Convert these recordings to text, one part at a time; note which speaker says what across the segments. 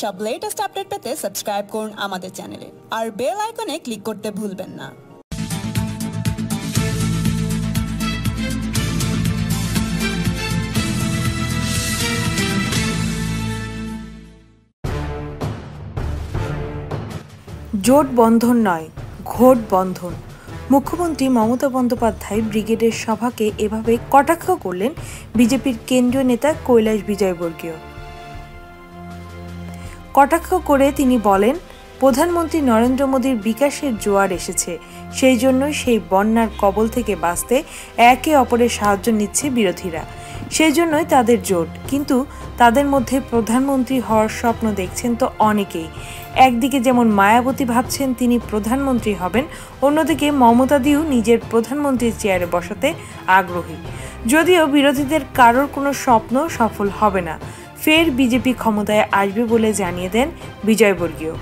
Speaker 1: সব latest update পেতে subscribe করুন আমাদের চ্যানেলে আর বেল আইকনে ক্লিক করতে ভুলবেন না।
Speaker 2: জোট বন্ধন নয়, ঘোট বন্ধন। মুখ্যমন্ত্রী মমতা বন্দ্যোপাধ্যায় ব্রিগেডের সভাকে এভাবে কটাক্ষ করলেন বিজেপির কেন্দ্রীয় নেতা কৈলাস বিজয়বর্গীয়। কটাক্ষ করে তিনি বলেন, প্রধানমন্ত্রী নরেন্দ্র মোদীর বিকাশের জোয়ার এসেছে। সেই জন্যই সেই বন্যার কবল থেকে বাঁচতে একে অপরের সাহায্য নিচ্ছে বিরোধীরা। সেই জন্যই তাদের জোট। কিন্তু তাদের মধ্যে প্রধানমন্ত্রী হওয়ার স্বপ্ন দেখছেন তো অনেকেই। একদিকে যেমন মায়াবতী ভাবছেন তিনি প্রধানমন্ত্রী হবেন, অন্যদিকে মমতাদিও নিজের প্রধানমন্ত্রীর চেয়ারে বসাতে আগ্রহী। যদিও বিরোধীদের কারোর কোনো স্বপ্ন সফল হবে না। ফের বিজেপি ক্ষমতায় আসবে বলে জানিয়ে দেন বিজয়বর্গীয়।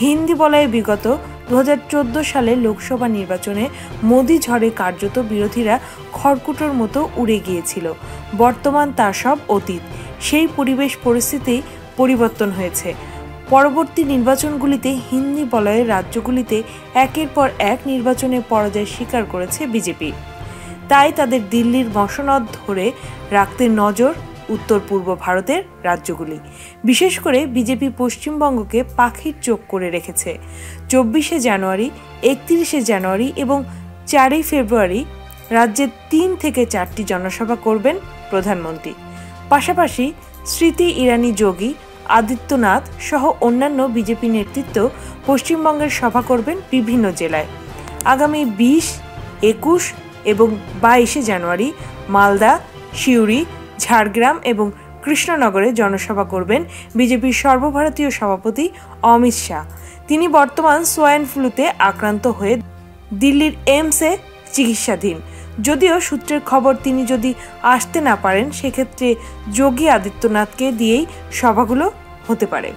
Speaker 2: হিন্দি বলয়ে বিগত দু হাজার চোদ্দ সালে লোকসভা নির্বাচনে মোদি ঝড়ে কার্যত বিরোধীরা খড়কুটোর মতো উড়ে গিয়েছিল। বর্তমান তা সব অতীত। সেই পরিবেশ পরিস্থিতি পরিবর্তন হয়েছে। পরবর্তী নির্বাচনগুলিতে হিন্দি বলয়ের রাজ্যগুলিতে একের পর এক নির্বাচনে পরাজয় স্বীকার করেছে বিজেপি। তাই তাদের দিল্লির মসনদ ধরে রাখতে নজর উত্তর পূর্ব ভারতের রাজ্যগুলি। বিশেষ করে বিজেপি পশ্চিমবঙ্গকে পাখির চোখ করে রেখেছে। চব্বিশে জানুয়ারি, একত্রিশে জানুয়ারি এবং চারই ফেব্রুয়ারি রাজ্যের তিন থেকে চারটি জনসভা করবেন প্রধানমন্ত্রী। পাশাপাশি স্মৃতি ইরানি যোগী আদিত্যনাথ সহ অন্যান্য বিজেপি নেতৃত্ব পশ্চিমবঙ্গের সভা করবেন বিভিন্ন জেলায়। আগামী বিশ, একুশ এবং বাইশে জানুয়ারি মালদা, সিউড়ি ঝাড়গ্রাম এবং কৃষ্ণনগরে জনসভা করবেন বিজেপির সর্বভারতীয় সভাপতি অমিত শাহ। তিনি বর্তমান সোয়াইন ফ্লুতে আক্রান্ত হয়ে দিল্লির এইমসে চিকিৎসাধীন। যদিও সূত্রের খবর তিনি যদি আসতে না পারেন, সেক্ষেত্রে যোগী আদিত্যনাথকে দিয়েই সভাগুলো হতে পারে।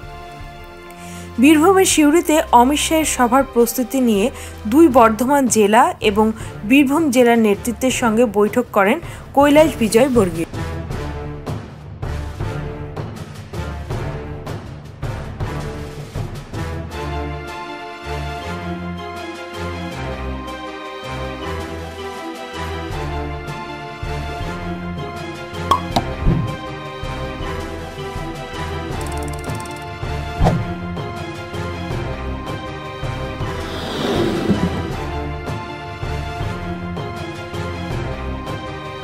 Speaker 2: বীরভূমের সিউড়িতে অমিত শাহের সভার প্রস্তুতি নিয়ে দুই বর্ধমান জেলা এবং বীরভূম জেলার নেতৃত্বের সঙ্গে বৈঠক করেন কৈলাস বিজয় বর্গীয়।